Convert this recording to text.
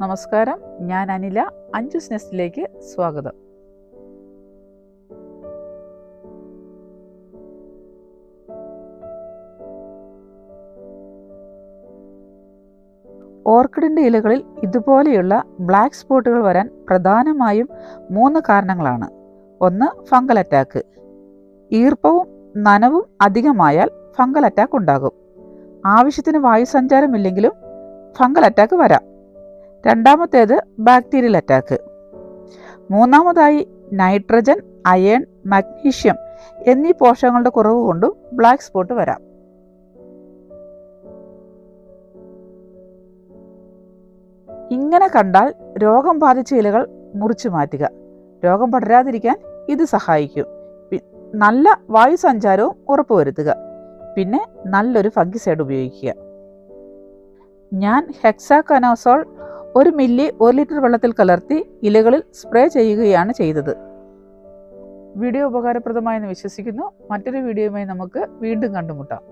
നമസ്കാരം. ഞാൻ അനില. അഞ്ചു നെസ്റ്റിലേക്ക് സ്വാഗതം. ഓർക്കിഡിന്റെ ഇലകളിൽ ഇതുപോലെയുള്ള ബ്ലാക്ക് സ്പോട്ടുകൾ വരാൻ പ്രധാനമായും മൂന്ന് കാരണങ്ങളാണ്. ഒന്ന് ഫംഗൽ അറ്റാക്ക്. ഈർപ്പവും നനവും അധികമായാൽ ഫംഗൽ അറ്റാക്ക് ഉണ്ടാകും. ആവശ്യത്തിന് വായുസഞ്ചാരമില്ലെങ്കിലും ഫംഗൽ അറ്റാക്ക് വരാം. രണ്ടാമത്തേത് ബാക്ടീരിയൽ അറ്റാക്ക്. മൂന്നാമതായി നൈട്രജൻ അയൺ മഗ്നീഷ്യം എന്നീ പോഷകങ്ങളുടെ കുറവ് കൊണ്ടും ബ്ലാക്ക് സ്പോട്ട് വരാം. ഇങ്ങനെ കണ്ടാൽ രോഗം ബാധിച്ച ഇലകൾ മുറിച്ചു മാറ്റുക. രോഗം പടരാതിരിക്കാൻ ഇത് സഹായിക്കും. നല്ല വായു സഞ്ചാരവും ഉറപ്പുവരുത്തുക. പിന്നെ നല്ലൊരു ഫംഗിസൈഡ് ഉപയോഗിക്കുക. ഞാൻ ഹെക്സാകനോസോൾ ഒരു മില്ലി ഒരു ലിറ്റർ വെള്ളത്തിൽ കലർത്തി ഇലകളിൽ സ്പ്രേ ചെയ്യുകയാണ് ചെയ്തത്. വീഡിയോ ഉപകാരപ്രദമായെന്ന് വിശ്വസിക്കുന്നു. മറ്റൊരു വീഡിയോയുമായി നമുക്ക് വീണ്ടും കണ്ടുമുട്ടാം.